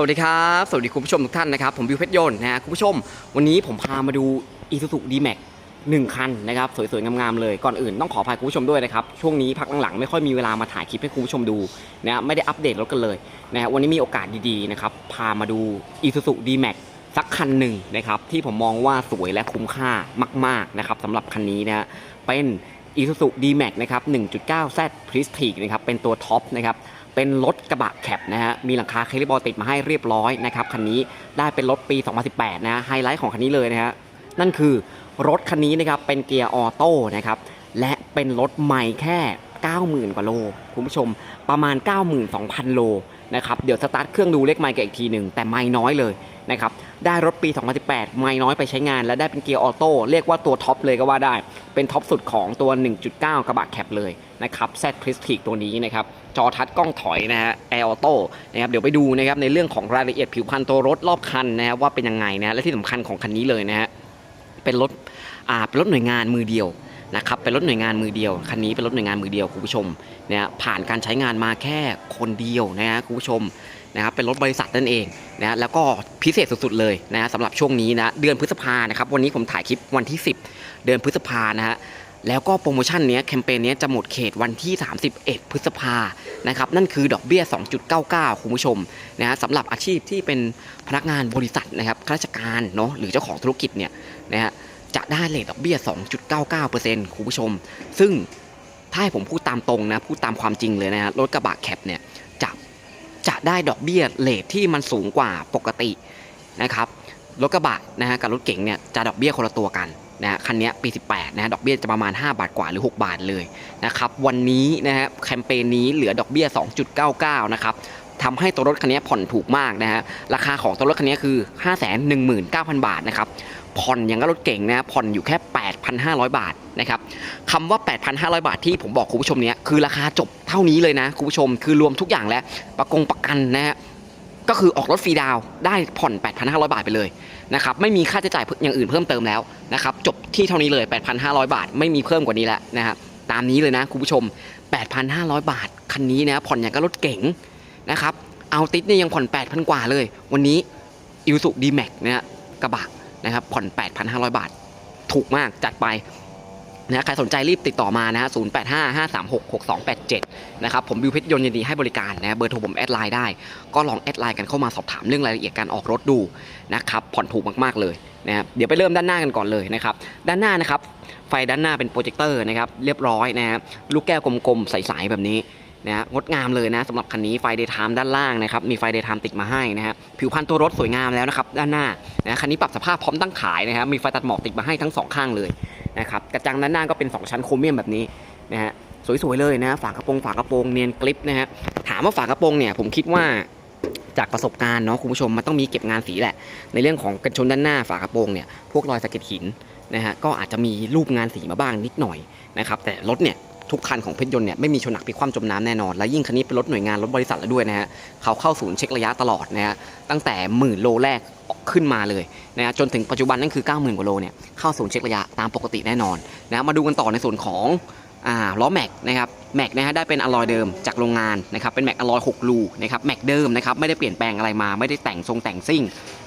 สวัสดีครับ สวัสดีคุณผู้ชมทุกท่านนะครับ ผมวิวเพชรยนต์นะคุณผู้ชม วันนี้ผมพามาดู Isuzu D-Max หนึ่งคันนะครับสวยๆ งามๆเลยก่อนอื่นต้องขออภัยคุณผู้ชมด้วยนะครับ ช่วงนี้พักหลังๆ ไม่ค่อยมีเวลามาถ่ายคลิปให้คุณผู้ชมดูนะไม่ได้อัปเดตรถกันเลยนะฮะวันนี้มีโอกาสดีๆนะครับพามาดู Isuzu D-Max สักคันหนึ่งนะครับที่ผมมองว่าสวยและคุ้มค่ามาก ๆนะครับสำหรับคันนี้นะฮะเป็น Isuzu D-Max นะครับ 1.9Z Prestige นะครับ เป็นตัวท็อปนะครับ เป็นรถกระบะแคปนะฮะ มีหลังคาเคลิบอลติดมาให้เรียบร้อยนะครับ คันนี้ได้เป็นรถปี 2018นะฮะไฮไลท์ของคันนี้เลยนะฮะ นั่นคือรถคันนี้นะครับ เป็นเกียร์ออโต้นะครับ และเป็นรถใหม่แค่ 90,000 กว่าโล คุณผู้ชม ประมาณ 92,000 โลนะครับ เดี๋ยวสตาร์ทเครื่องดูเลขไมค์กันอีกทีหนึ่ง แต่ไม่น้อยเลย นะครับ ได้รถปี 2018 ไม่น้อยไปใช้งาน และได้เป็นเกียร์ออโต้เรียกว่าตัวท็อปเลยก็ว่าได้ เป็นท็อปสุดของตัว 1.9 กระบะแคปเลยนะครับ Z Prestige ตัวนี้นะครับ จอทัชกล้องถอยนะฮะ Air Auto นะครับเดี๋ยวไปดูนะครับในเรื่องของรายละเอียดผิวพรรณตัวรถรอบคันนะครับว่าเป็นยังไงนะและที่สำคัญของคันนี้เลยนะฮะเป็นรถอ่าเป็นรถหน่วยงานมือเดียวนะครับเป็นรถหน่วยงานมือเดียวคันนี้เป็นรถหน่วยงานมือเดียวคุณผู้ชมนะฮะผ่านการใช้งานมาแค่คนเดียวนะฮะคุณผู้ชม นะครับเป็นรถบริษัทนั่นเองนะแล้วก็พิเศษสุดๆเลยนะสำหรับช่วงนี้นะเดือนพฤษภานะครับวันนี้ผมถ่ายคลิปวันที่ 10 เดือนพฤษภานะฮะแล้วก็โปรโมชั่นเนี้ยแคมเปญเนี้ยจะหมดเขตวันที่ 31 พฤษภานะครับนั่นคือดอกเบี้ย 2.99 คุณผู้ชมนะฮะสำหรับอาชีพที่เป็นพนักงานบริษัทนะครับข้าราชการเนาะหรือเจ้าของธุรกิจเนี่ยนะฮะจะได้เลทดอกเบี้ย 2.99%คุณผู้ชม ซึ่งถ้าให้ผมพูดตามตรงนะพูดตามความจริงเลยนะฮะรถกระบะแคปเนี่ย จะได้ดอกเบี้ยเลทที่มันสูงกว่าปกตินะครับรถกระบะนะฮะกับรถเก๋งเนี่ยจะดอกเบี้ยคนละตัวกันนะฮะคันนี้ปี 18นะฮะดอกเบี้ยจะประมาณ 5 บาทกว่าหรือ 6 บาทเลยนะครับวันนี้นะฮะแคมเปญนี้เหลือดอกเบี้ย 2.99 นะครับทำให้ตัวรถคันนี้ผ่อนถูกมากนะฮะราคาของตัวรถคันนี้คือ 519,000 บาทนะครับผ่อนอย่างกับรถเก่งนะฮะผ่อนอยู่แค่ 8,500 บาท นะครับคำว่า 8,500 บาทที่ผมบอกคุณผู้ชมเนี้ยคือราคาจบเท่านี้เลยนะคุณผู้ชม คือรวมทุกอย่างแล้วประกงประกันนะฮะก็คือออกรถฟรีดาวได้ผ่อน 8,500 บาทไปเลยนะครับไม่มีค่าใช้จ่ายอย่างอื่นเพิ่มเติมแล้วนะครับจบที่เท่านี้เลย 8,500 บาท ไม่มีเพิ่มกว่านี้แล้วนะครับตามนี้เลยนะคุณผู้ชม 8,500 บาทคันนี้นะผ่อนอย่างกับรถเก๋งนะครับเอาติดเนี่ยยังผ่อน 8,000 กว่าเลย วันนี้อิวสุดีแม็กนะฮะกระบะนะครับผ่อน 8,500 บาท ถูกมากจัดไป นะใครสนใจรีบติดต่อมานะฮะ 0855366287 นะครับ ผมบิวเพชรยนต์ยินดีให้บริการนะเบอร์โทรผมแอดไลน์ได้ ก็ลองแอดไลน์กันเข้ามาสอบถามเรื่องรายละเอียดการออกรถดูนะครับ ผ่อนถูกมาก ๆ เลยนะครับ เดี๋ยวไปเริ่มด้านหน้ากันก่อนเลยนะครับ ด้านหน้านะครับ ไฟด้านหน้าเป็นโปรเจคเตอร์นะครับ เรียบร้อยนะครับลูกแก้วกลมๆ ใส ๆ แบบนี้นะฮะงดงามเลยนะสำหรับคันนี้ไฟเดย์ไทม์ด้านล่างนะครับมีไฟเดย์ไทม์ติดมาให้นะฮะผิวพรรณตัวรถสวยงามแล้วนะครับด้านหน้านะคันนี้ปรับสภาพพร้อมตั้งขายนะครับมีไฟตัดหมอกติดมาให้ทั้งสองข้างเลย นะครับกระจังด้านหน้าก็เป็น 2 ชั้นโครเมียมแบบนี้นะฮะสวยๆเลยนะฝากระโปรงฝากระโปรงเนียนกริปนะฮะถามว่าฝากระโปรงเนี่ยผมคิดว่าจากประสบการณ์เนาะคุณผู้ชมมันต้องมีเก็บงานสีแหละ ในเรื่องของกันชนด้านหน้าฝากระโปรงเนี่ยพวกรอยสะเก็ดหินนะฮะก็อาจจะมีรูปงานสีมาบ้างนิดหน่อยนะครับแต่รถเนี่ยทุกคันของเพชรยนต์เนี่ยไม่มีชนหนักพิคว่ำจมน้ำแน่นอน และยิ่งคันนี้เป็นรถหน่วยงานรถบริษัทแล้วด้วยนะฮะเขาเข้าศูนย์เช็คระยะตลอดนะฮะตั้งแต่หมื่นโลแรก ขึ้นมาเลยนะฮะจนถึงปัจจุบันนั่นคือ 90,000กว่าโลเนี่ยเข้าศูนย์เช็คระยะตามปกติแน่นอนนะมาดูกันต่อในส่วนของล้อแม็กนะครับแม็กนะฮะได้เป็นอลลอยเดิมจากโรงงานนะครับเป็นแม็กอลลอย6รูนะครับแม็กเดิมนะครับไม่ได้เปลี่ยนแปลงอะไรมาไม่ได้แต่งทรงแต่งซิ่ง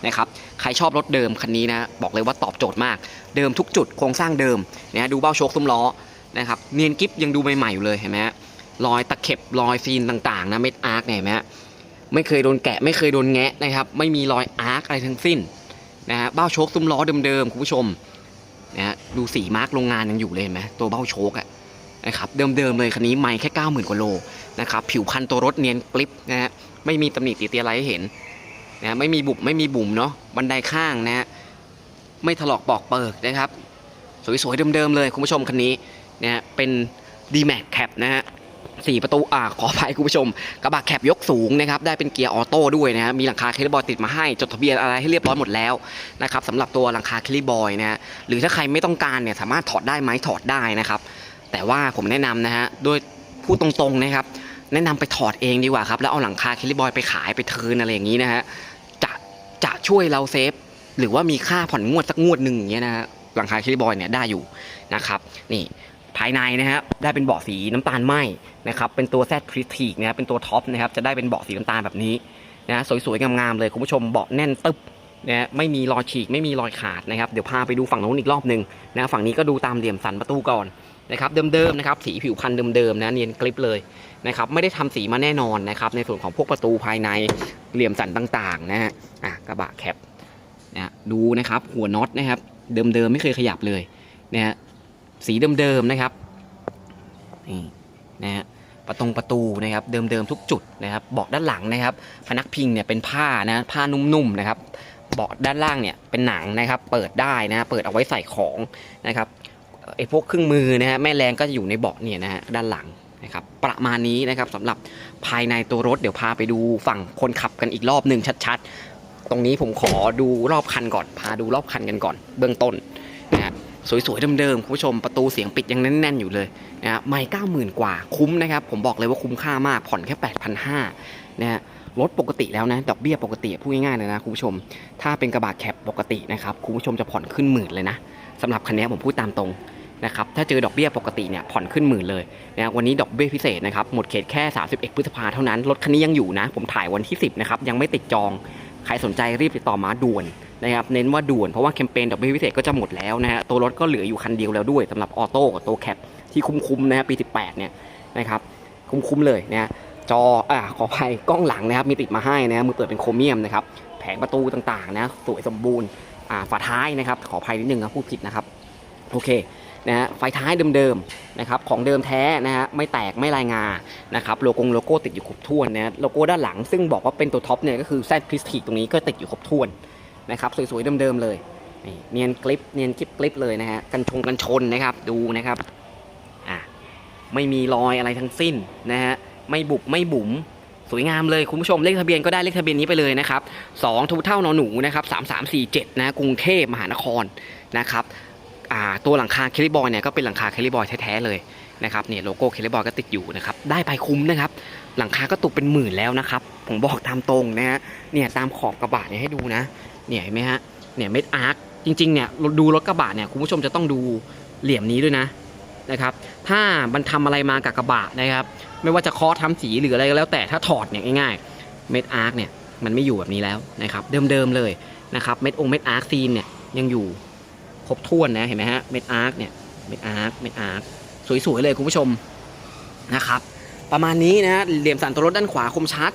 นะครับใครชอบรถเดิมคันนี้นะบอกเลยว่าตอบโจทย์มาก เดิมทุกจุดโครงสร้างเดิมนะฮะดูเบ้าโชคซุ้มล้อนะครับเนียนกิฟยังดูใหม่ๆอยู่เลยเห็นไหมฮะรอยตะเข็บรอยซีนต่างๆนะเม็ดอาร์คเนี่ยเห็นไหมฮะ ไม่เคยโดนแกะ ไม่เคยโดนแงะนะครับ ไม่มีรอยอาร์คอะไรทั้งสิ้นนะฮะเบ้าโชคซุ้มล้อเดิมๆคุณผู้ชมนะฮะดูสีมาร์กโรงงานยังอยู่เลยเห็นไหมตัวเบ้าโชคอะนะครับเดิมๆเลยคันนี้ไม่แค่ 90,000 กว่าโลนะครับผิวพันตัวรถเนียนกริปนะฮะไม่มีตำหนิติเตียอะไรให้เห็นนะไม่มีบุบไม่มีบุ๋มเนาะบันไดข้างนะฮะไม่ถลอกปอกเปิกนะครับ สวยๆเดิมๆเลยคุณผู้ชมคันนี้นะฮะเป็น d m a x Cap นะฮะ สี่ประตูอ่าขออภัยคุณผู้ชม กระบะแคปยกสูงนะครับได้เป็นเกียร์ออโต้ด้วยนะฮะมีหลังคาคลิบอยติดมาให้จดทะเบียนอะไรให้เรียบร้อยหมดแล้วนะครับสำหรับตัวหลังคาคลิบอยนะฮะหรือถ้าใครไม่ต้องการเนี่ยสามารถถอดได้ไหมถอดได้นะครับ แต่ว่าผมแนะนำนะฮะโดยพูดตรงๆนะครับแนะนำไปถอดเองดีกว่าครับแล้วเอาหลังคาคลิบอยไปขายไปเทินอะไรอย่างนี้นะฮะจะจะช่วยเราเซฟหรือว่ามีค่าผ่อนงวดสักงวดหนึ่งอย่างเงี้ยนะฮะหลังคาคลิบอยเนี่ยได้อยู่นะครับนี่ภายในนะครับได้เป็นเบาะสีน้ำตาลไหม นะครับเป็นตัว Z Prestige นะครับเป็นตัวท็อปนะครับจะได้เป็นเบาะสีน้ำตาลแบบนี้นะสวยๆงามๆเลยคุณผู้ชมเบาะแน่นตึบนะไม่มีรอยฉีกไม่มีรอยขาดนะครับเดี๋ยวพาไปดูฝั่งโน้นอีกรอบหนึ่งนะฝั่งนี้ก็ดูตามเหลี่ยมสันประตูก่อนนะครับเดิมๆนะครับสีผิวพันธุ์เดิมๆนะเนียนกริปเลยนะครับไม่ได้ทำสีมาแน่นอนนะครับในส่วนของพวกประตูภายในเหลี่ยมสันต่างๆนะฮะอะกระบะแคปนะดูนะครับหัวน็อตนะครับเดิมๆไม่เคยขยับเลยนะฮะสีเดิมๆนะครับนี่นะฮะ ประตงประตูนะครับเดิมๆทุกจุดนะครับเบาะด้านหลังนะครับ พนักพิงเนี่ยเป็นผ้านะผ้านุ่มๆนะครับเบาะด้านล่างเนี่ยเป็นหนังนะครับ เปิดได้นะเปิดเอาไว้ใส่ของนะครับไอ้พวกเครื่องมือนะฮะแม่แรงก็จะอยู่ในเบาะเนี่ยนะฮะด้านหลังนะครับประมาณนี้นะครับสำหรับภายในตัวรถเดี๋ยวพาไปดูฝั่งคนขับกันอีกรอบหนึ่งชัดๆ ตรงนี้ผมขอดูรอบคันก่อน พาดูรอบคันกันก่อน เบื้องต้นนะฮะ สวยๆเดิมๆคุณผู้ชมประตูเสียงปิดยังแน่น ๆ อยู่เลยนะฮะไม่เก้าหมื่นกว่าคุ้มนะครับ ผมบอกเลยว่าคุ้มค่ามากผ่อนแค่ 8,500นะฮะรถปกติแล้วนะดอกเบี้ยปกติพูดง่ายๆเลยนะคุณผู้ชม ถ้าเป็นกระบะแคปปกตินะครับคุณผู้ชมจะผ่อนขึ้นหมื่นเลยนะสำหรับคันนี้ผมพูดตามตรงนะครับถ้าเจอดอกเบี้ยปกติเนี่ยผ่อนขึ้นหมื่นเลยนะวันนี้ดอกเบี้ยพิเศษนะครับหมดเขตแค่ 31 พฤษภาเท่านั้นรถคันนี้ยังอยู่นะ ผมถ่ายวันที่ 10 นะครับ ยังไม่ติดจอง ใครสนใจรีบติดต่อมาด่วน นะครับเน้นว่าด่วนเพราะว่าแคมเปญดอกเบี้ยพิเศษก็จะหมดแล้วนะฮะตัวรถก็เหลืออยู่คันเดียวแล้วด้วยสำหรับออโต้กับตัวแคปที่คุ้มๆนะครับปี 18 เนี่ยนะครับคุ้มๆเลยนะจออ่าขออภัยกล้องหลังนะครับมีติดมาให้นะมือเปิดเป็นโครเมียมนะครับแผงประตูต่างๆนะสวยสมบูรณ์อ่าฝาท้ายนะครับขออภัยนิดนึงนะพูดผิดนะครับโอเคนะฮะไฟท้ายเดิมๆนะครับของเดิมแท้นะฮะไม่แตกไม่ลายงานะครับโลโก้โลโก้ติดอยู่ครบถ้วนนะโลโก้ด้านหลังซึ่งบอกว่าเป็นตัวท็อปเนี่ยก็คือแซดคริสติตรงนี้ก็ติดอยู่ครบถ้วน นะครับสวยๆเดิมๆเลยเนียนกริปเนียนกริปกริปเลยนะฮะกันชงกันชนนะครับดูนะครับอะไม่มีรอยอะไรทั้งสิ้นนะฮะไม่บุบไม่บุ๋มสวยงามเลยคุณผู้ชมเลขทะเบียนก็ได้เลขทะเบียนนี้ไปเลยนะครับสองทุเท่านอนหนูนะครับสามสามสี่เจ็ดนะกรุงเทพมหานครนะครับตัวหลังคาเคลิบอยเนี่ยก็เป็นหลังคาเคลิบอยแท้ๆเลย นะครับเนี่ยโลโก้เคเลบอยก็ติดอยู่นะครับได้ไปคุ้มนะครับ หลังคาก็ตกเป็นหมื่นแล้วนะครับ ผมบอกตามตรงนะฮะเนี่ยตามขอบกระบะเนี่ยให้ดูนะเนี่ยเห็นไหมฮะเนี่ยเม็ดอาร์คจริงๆเนี่ยดูรถกระบะเนี่ยคุณผู้ชมจะต้องดูเหลี่ยมนี้ด้วยนะนะครับถ้ามันทำอะไรมากับกระบะนะครับ ไม่ว่าจะเคอทำสีหรืออะไรก็แล้วแต่ถ้าถอดเนี่ยง่ายๆเม็ดอาร์คเนี่ยมันไม่อยู่แบบนี้แล้วนะครับเดิมๆเลยนะครับเม็ดองเม็ดอาร์คซีนเนี่ยยังอยู่ครบถ้วนนะเห็นไหมฮะเม็ดอาร์คเนี่ยเม็ดอาร์คเม็ดอาร์ค สวยๆเลยคุณผู้ชมนะครับ ประมาณนี้นะเหลี่ยมสันตัวรถด้านขวาคมชัด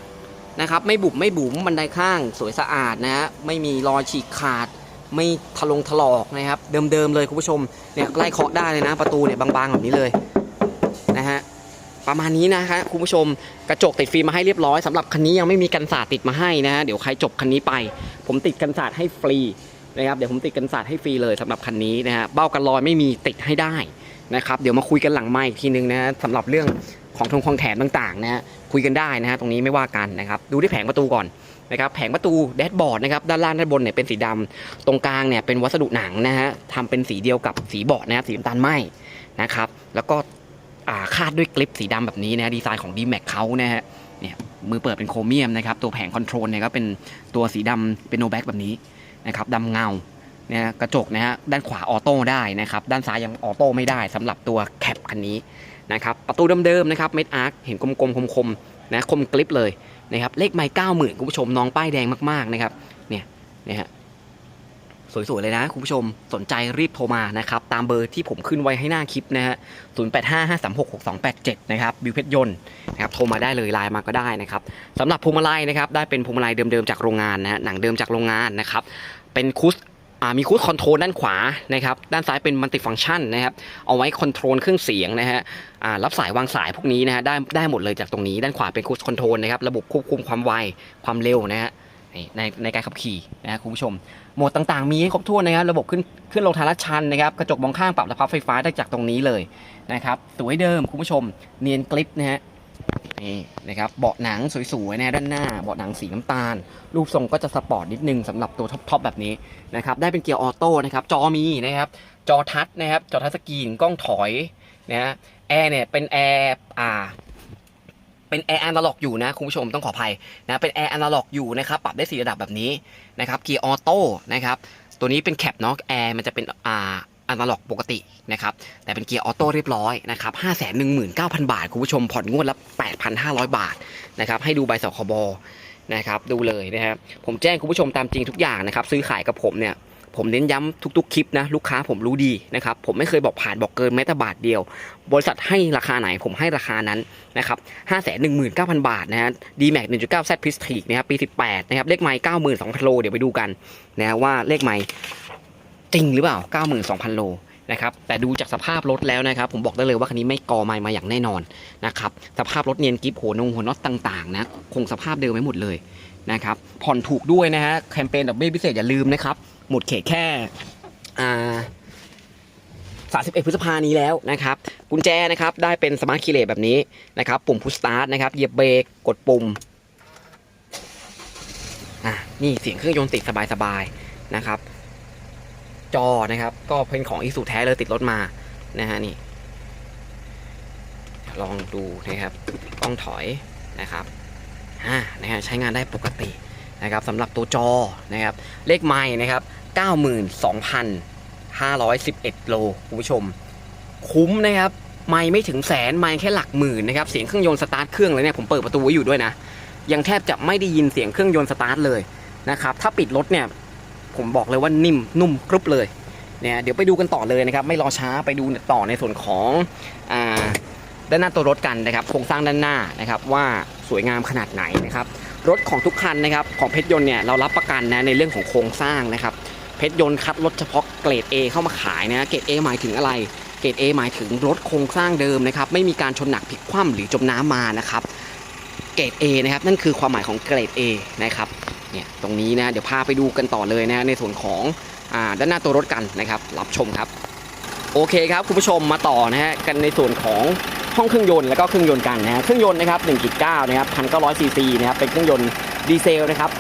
นะครับ ไม่บุบไม่บุ๋มบันไดข้างสวยสะอาดนะฮะไม่มีรอยฉีกขาด ไม่ทะลงถลอกนะครับ เดิมๆเลยคุณผู้ชมเนี่ยไล่เคาะได้เลยนะ ประตูเนี่ยบางๆแบบนี้เลยนะฮะประมาณนี้นะฮะคุณผู้ชมกระจกติดฟิล์มมาให้เรียบร้อยสำหรับคันนี้ยังไม่มีกันศาสตร์ติดมาให้นะฮะเดี๋ยวใครจบคันนี้ไป ผมติดกันศาสตร์ให้ฟรีนะครับเดี๋ยวผมติดกันศาสตร์ให้ฟรีเลยสำหรับคันนี้นะฮะเบ้ากันลอยไม่มีติดให้ได้ นะครับเดี๋ยวมาคุยกันหลังไมค์อีกทีนึงนะสำหรับเรื่องของทงของแถมต่างๆนะฮะคุยกันได้นะฮะตรงนี้ไม่ว่ากันนะครับดูที่แผงประตูก่อนนะครับแผงประตูแดชบอร์ดนะครับด้านล่างด้านบนเนี่ยเป็นสีดำตรงกลางเนี่ยเป็นวัสดุหนังนะฮะทำเป็นสีเดียวกับสีเบาะนะสีน้ำตาลไหมนะครับแล้วก็าคาดด้วยกลิปสีดำแบบนี้นะดีไซน์ของ d m a x เขานะฮะเนี่ยมือเปิดเป็นโครเมียมนะครับตัวแผงคอนโทรลเนี่ยก็เป็นตัวสีดำเป็นโนแบ็กแบบนี้นะครับดำเงา นะฮะกระจกนะฮะด้านขวาออโต้ได้นะครับด้านซ้ายยังออโต้ไม่ได้สำหรับตัวแคปคันนี้นะครับประตูเดิมๆนะครับเม็ดอาร์คเห็นกลมๆคมๆนะคมกลิปเลยนะครับเลขไม้เก้าหมื่นคุณผู้ชมน้องป้ายแดงมากๆนะครับเนี่ยนี่ยฮะสวยๆเลยนะคุณผู้ชมสนใจรีบโทรมานะครับตามเบอร์ที่ผมขึ้นไว้ให้หน้าคลิปนะฮะ0855366287นะครับบิวเพชรยนต์นะครับโทรมาได้เลยไลน์มาก็ได้นะครับสำหรับพวงมาลัยนะครับได้เป็นพวงมาลัยเดิมๆจากโรงงานนะฮะหนังเดิมจากโรงงานนะครับเป็นคุส มีคูสคอนโทรลด้านขวานะครับด้านซ้ายเป็นมัลติฟังก์ชันนะครับเอาไว้คอนโทรลเครื่องเสียงนะฮะรับสายวางสายพวกนี้นะฮะได้ได้หมดเลยจากตรงนี้ ด้านขวาเป็นคูสคอนโทรลนะครับระบบควบคุมความไวความเร็วนะฮะในในการขับขี่นะฮะคุณผู้ชมโหมดต่างๆ มีให้ครบถ้วนนะครับระบบขึ้นขึ้นลงทางลาดชันนะครับกระจกมองข้างปรับระพับไฟฟ้าได้จากตรงนี้เลยนะครับสวยเดิมคุณผู้ชมเนียนกลิปนะฮะ นี่นะครับเบาะหนังสวยๆนะด้านหน้าเบาะหนังสีน้ำตาล รูปทรงก็จะสปอร์ตนิดนึงสำหรับตัวท็อปๆแบบนี้นะครับได้เป็นเกียร์ออโต้นะครับจอมีนะครับจอทัชนะครับจอทัชสกรีนกล้องถอยนะฮะแอร์เนี่ยเป็นแอร์อ่าเป็นแอร์อนาล็อกอยู่นะคุณผู้ชมต้องขออภัยนะเป็นแอร์อนาล็อกอยู่นะครับปรับได้สี่ระดับแบบนี้นะครับเกียร์ออโต้นะครับตัวนี้เป็นแคปเนาะแอร์มันจะเป็นอ่า อนาล็อกปกตินะครับแต่เป็นเกียร์ออโต้เรียบร้อยนะครับห้าแสนหนึ่งหมื่นเก้าพันบาท คุณผู้ชมผ่อนงวดละแปดพันห้าร้อยบาทนะครับให้ดูใบสคบนะครับดูเลยนะครับผมแจ้งคุณผู้ชมตามจริงทุกอย่างนะครับซื้อขายกับผมเนี่ยผมเน้นย้ำทุกๆคลิปนะลูกค้าผมรู้ดีนะครับผมไม่เคยบอกผ่านบอกเกินแม้แต่บาทเดียว บริษัทให้ราคาไหนผมให้ราคานั้นนะครับ5 1 9 0 0 0บาทนะฮะ D-Max 1.9 Z p r e s t i g e นะครับปี18นะครับเลขไมล์92,000โลเดี๋ยวไปดูกันนะว่าเลขไมล์จ ริงหรือเปล่า 92,000 โลนะครับแต่ดูจากสภาพรถแล้วนะครับ ผมบอกได้เลยว่าคันนี้ไม่กอไมล์มาอย่างแน่นอนนะครับสภาพรถเนียนกิฟหัวนงหัวน็อตต่างๆนะคงสภาพเดิมไว้หมดเลยนะครับผ่อนถูกด้วยนะฮะแคมเปญดอกเบี้ยพิเศษอย่าลืมนะครับหมดเขตแค่อ่า31 พฤษภานี้แล้วนะครับกุญแจนะครับได้เป็นสมาร์ทคีย์เลสแบบนี้นะครับปุ่มพุชสตาร์ทนะครับเหยียบเบรกกดปุ่มอะนี่เสียงเครื่องยนต์ติดสบายๆนะครับ จอนะครับ ก็เป็นของอีสูแท้เลยติดรถมานะฮะนี่ ลองดูนะครับกล้องถอยนะครับอ่านะฮะใช้งานได้ปกตินะครับสำหรับตัวจอนะครับ เลขไม้นะครับ 92,511 โลคุณผู้ชม คุ้มนะครับ ไม่ไม่ถึงแสนไม่แค่หลักหมื่นนะครับ เสียงเครื่องยนต์สตาร์ทเครื่องเลยเนี่ยผมเปิดประตูไว้อยู่ด้วยนะ ยังแทบจะไม่ได้ยินเสียงเครื่องยนต์สตาร์ทเลยนะครับ ถ้าปิดรถเนี่ย ผมบอกเลยว่านิ่มนุ่มกรุบเลยเนี่ยเดี๋ยวไปดูกันต่อเลยนะครับ ไม่รอช้าไปดูต่อในส่วนของอ่าด้านหน้าตัวรถกันนะครับโครงสร้างด้านหน้านะครับว่าสวยงามขนาดไหนนะครับรถของทุกคันนะครับของเพชรยนต์เนี่ยเรารับประกันนะในเรื่องของโครงสร้างนะครับเพชรยนต์คัดรถเฉพาะเกรด A เข้ามาขายนะเกรด A หมายถึงอะไรเกรด A หมายถึงรถโครงสร้างเดิมนะครับไม่มีการชนหนักพลิกคว่ำหรือจมน้ำมานะครับ เกรด A นะครับนั่นคือความหมายของเกรด A นะครับเนี่ยตรงนี้นะเดี๋ยวพาไปดูกันต่อเลยนะในส่วนของอด้านหน้าตัวรถกันนะครับ รับชมครับ โอเคครับคุณผู้ชมมาต่อนะฮะกันในส่วนของห้องเครื่องยนต์แล้วก็เครื่องยนต์กันนะฮะเครื่องยนต์นะครับ1.9นะครับ1,900ซีซีนะครับเป็นเครื่องยนต์ดีเซลนะครับ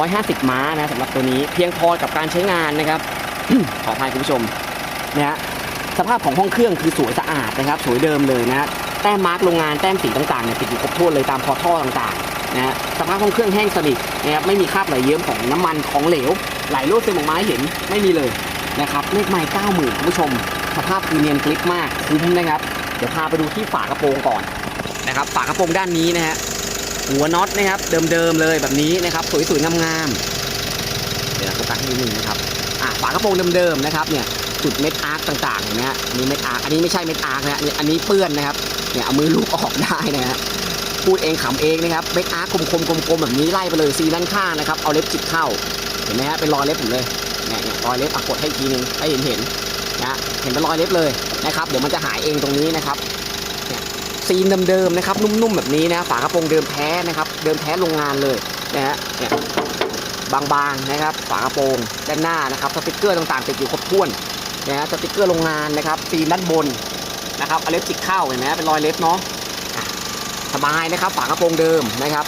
150 ม้านะสำหรับตัวนี้เพียงพอกับการใช้งานนะครับขออภัยคุณผู้ชมนะฮะสภาพของห้องเครื่องคือสวยสะอาดนะครับ สวยเดิมเลยนะ แต้มมาร์กโรงงานแต้มสีต่างๆเนี่ยติดอยู่ครบถ้วนเลยตามคอท่อต่างๆนะฮะสภาพห้องเครื่องแห้งสนิทนะครับไม่มีคราบไหลเยิ้มของน้ำมันของเหลว ไหลรั่วซึมออกมาให้เห็นไม่มีเลยนะครับเลขไมล์90,000คุณผู้ชม สภาพคือเนียนกลิปมากคุ้มนะครับ เดี๋ยวพาไปดูที่ฝากระโปรงก่อนนะครับฝากระโปรงด้านนี้นะฮะหัวน็อตนะครับเดิมๆเลยแบบนี้นะครับสวยๆงามๆเดี๋ยวโฟกัสให้นิดนึงนะครับอะฝากระโปรงเดิมๆนะครับเนี่ยจุดเม็ดอาร์คต่างๆเห็นไหมฮะอันนี้เม็ดอาร์คอันนี้ไม่ใช่เม็ดอาร์คนะฮะอันนี้เปื้อนนะครับ เนี่ยเอามือลูบออกได้นะฮะพูดเองขำเองนะครับเม็ดอาร์คคมๆกลมๆแบบนี้ไล่ไปเลยซีด้านข้างนะครับเอาเล็บจิกเข้าเห็นไหมฮะเป็นรอยเล็บผมเลยเนี่ยเนี่ยรอยเล็บอะกดให้อีกทีนึงให้เห็นเห็นนะเห็นเป็นรอยเล็บเลยนะครับเดี๋ยวมันจะหายเองตรงนี้นะครับซีนเดิมๆนะครับนุ่มๆแบบนี้นะฝากระโปรงเดิมแท้นะครับเดิมแท้โรงงานเลยนะฮะเนี่ยบางๆนะครับฝากระโปรงด้านหน้านะครับสติกเกอร์ต่างๆติดอยู่ครบถ้วนนะฮะสติกเกอร์โรงงานนะครับซีนด้านบน นะครับเอาเล็บจิกเข้าเห็นไหมฮะเป็นรอยเล็บเนาะสบายนะครับฝากระโปรงเดิมนะครับ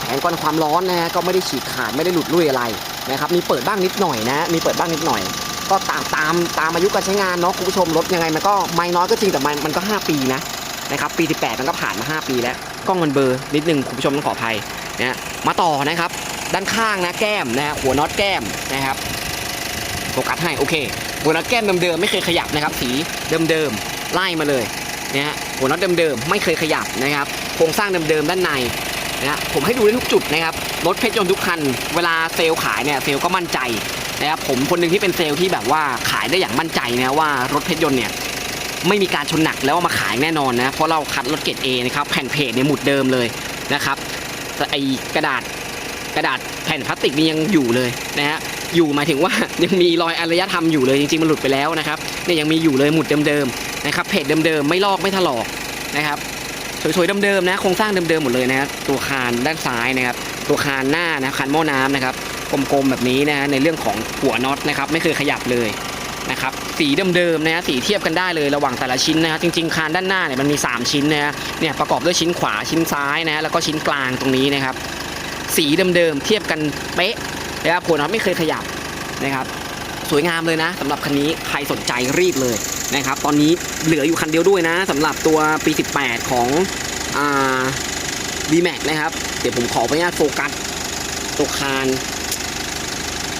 แผงกันความร้อนนะฮะก็ไม่ได้ฉีกขาดไม่ได้หลุดลุ่ยอะไรนะครับมีเปิดบ้างนิดหน่อยนะ มีเปิดบ้างนิดหน่อย ก็ตามตามตามอายุการใช้งานเนาะคุณผู้ชมรถยังไงมันก็ไม่น้อยก็จริงแต่มันมันก็ 5 ปีนะนะครับปี 18 มันก็ผ่านมา 5 ปีแล้วกล้องมันเบอร์นิดนึงคุณผู้ชมต้องขออภัยนะมาต่อนะครับ ด้านข้างนะแก้มนะฮะหัวน็อตแก้มนะครับโฟกัสให้โอเคหัวน็อตแก้มเดิมๆไม่เคยขยับนะครับสีเดิมๆ ไล่มาเลยนะฮะหัวน็อตเดิมๆไม่เคยขยับนะครับโครงสร้างเดิมๆด้านในนะผมให้ดูได้ทุกจุดนะครับรถเพชรยนต์ทุกคัน เวลาเซลล์ขายเนี่ยเซลล์ก็มั่นใจนะครับผมคนหนึ่งที่เป็นเซลล์ที่แบบว่าขายได้อย่างมั่นใจนะว่ารถเพชรยนต์เนี่ยไม่มีการชนหนักแล้วามาขายแน่นอนนะเพราะเราคัดรถเกรด A นะครับแผ่นเพจเนี่ยหมุดเดิมเลยนะครับไอกระดาษกระดาษแผ่นพลาสติกนี่ยังอยู่เลยนะฮะอยู่หมายถึงว่ายังมีรอยอารยธรรมอยู่เลยจริงๆมันหลุดไปแล้วนะครับเนี่ยยังมีอยู่เลยหมุดเดิมๆ นะครับเพจเดิมๆไม่ลอกไม่ถลอกนะครับสวยๆเดิมๆนะโครงสร้างเดิมๆหมดเลยนะฮะตัวคานด้านซ้ายนะครับตัวคานหน้านะคานหม้อน้ำนะครับกลมๆแบบนี้นะฮะในเรื่องของหัวน็อตนะครับไม่เคยขยับเลยนะครับสีเดิมๆนะฮะสีเทียบกันได้เลยระหว่างแต่ละชิ้นนะฮะจริงๆคานด้านหน้าเนี่ยมันมี 3 ชิ้นนะฮะเนี่ยประกอบด้วยชิ้นขวาชิ้นซ้ายนะฮะแล้วก็ชิ้นกลางตรงนี้นะครับสีเดิมๆเทียบกันเป๊ะนะครับหัวน็อตไม่เคยขยับนะครับ สวยงามเลยนะสำหรับคันนี้ใครสนใจรีบเลยนะครับ ตอนนี้เหลืออยู่คันเดียวด้วยนะสำหรับตัวปี 18 ของอ่า d m a x นะครับ เดี๋ยวผมขออนุญาตโฟกัสตัวคาน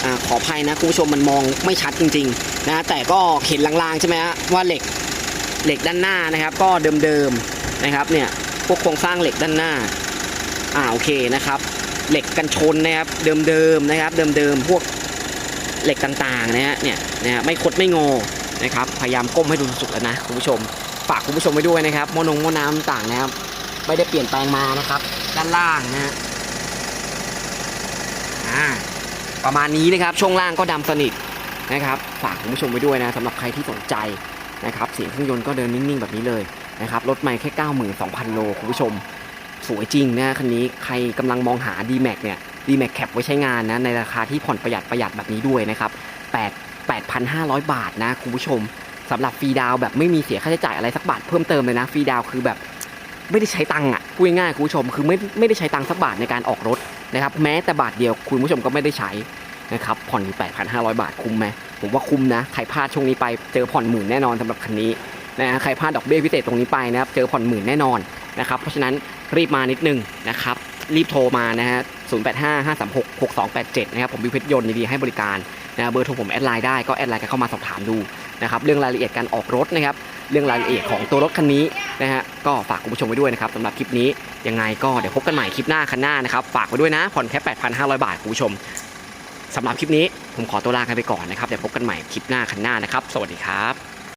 อขออภัยนะคุณผู้ชมมันมองไม่ชัดจริง ๆ นะ แต่ก็เห็นลางๆใช่ไหมฮะว่าเหล็กเหล็กด้านหน้านะครับ ก็เดิมๆนะครับเนี่ยพวกโครงสร้างเหล็กด้านหน้าอ่าโอเคนะครับ เหล็กกันชนนะครับเดิมๆนะครับ เดิมๆพวก เหล็กต่างๆนะฮะเนี่ยนะฮะไม่คดไม่งอนะครับพยายามก้มให้ดูสุดๆแล้วนะคุณผู้ชมฝากคุณผู้ชมไว้ด้วยนะครับโมนงโมน้ำต่างนะครับไม่ได้เปลี่ยนแปลงมานะครับ ด้านล่างนะฮะประมาณนี้นะครับช่วงล่างก็ดำสนิทนะครับฝากคุณผู้ชมไว้ด้วยนะสำหรับใครที่สนใจนะครับเสียงเครื่องยนต์ก็เดินนิ่งๆแบบนี้เลยนะครับรถไม่แค่ 92,000 โลคุณผู้ชม สวยจริงนะคันนี้ใครกำลังมองหา d m a x เนี่ย d m a x แคปไว้ใช้งานนะในราคาที่ผ่อนประหยัดประหยัดแบบนี้ด้วยนะครับ8 8,500 บาทนะคุณผู้ชมสำหรับฟรีดาวแบบไม่มีเสียค่าใช้จ่ายอะไรสักบาทเพิ่มเติมเลยนะฟรีดาวคือแบบไม่ได้ใช้ตังค์อะพูดง่ายๆคุณผู้ชมคือไม่ไม่ได้ใช้ตังค์สักบาทในการออกรถนะครับแม้แต่บาทเดียวคุณผู้ชมก็ไม่ได้ใช้นะครับผ่อนอยู่ 8,500 บาทคุ้มไหมผมว่าคุ้มนะใครพลาดช่วงนี้ไปเจอผ่อนหมื่นแน่นอนสำหรับคันนี้นะฮะใครพลาดดอกเบี้ยพิเศษตรงนี้ไปนะครับเจอผ่อนหมื่นแน่นอนนะครับเพราะฉะนั้นรีบมานิดนึงนะครับ รีบโทรมานะฮะ085 536 6287 นะครับผมวิเพชรยนต์ยินดีให้บริการนะเบอร์โทรผมแอดไลน์ได้ก็แอดไลน์กันเข้ามาสอบถามดูนะครับเรื่องรายละเอียดการออกรถนะครับเรื่องรายละเอียดของตัวรถคันนี้นะฮะก็ฝากคุณผู้ชมไว้ด้วยนะครับสำหรับคลิปนี้ยังไงก็เดี๋ยวพบกันใหม่คลิปหน้าคันหน้านะครับฝากไว้ด้วยนะผ่อนแค่ 8,500 บาทคุณผู้ชมสำหรับคลิปนี้ผมขอตัวลากันไปก่อนนะครับเดี๋ยวพบกันใหม่คลิปหน้าคันหน้านะครับ สวัสดีครับ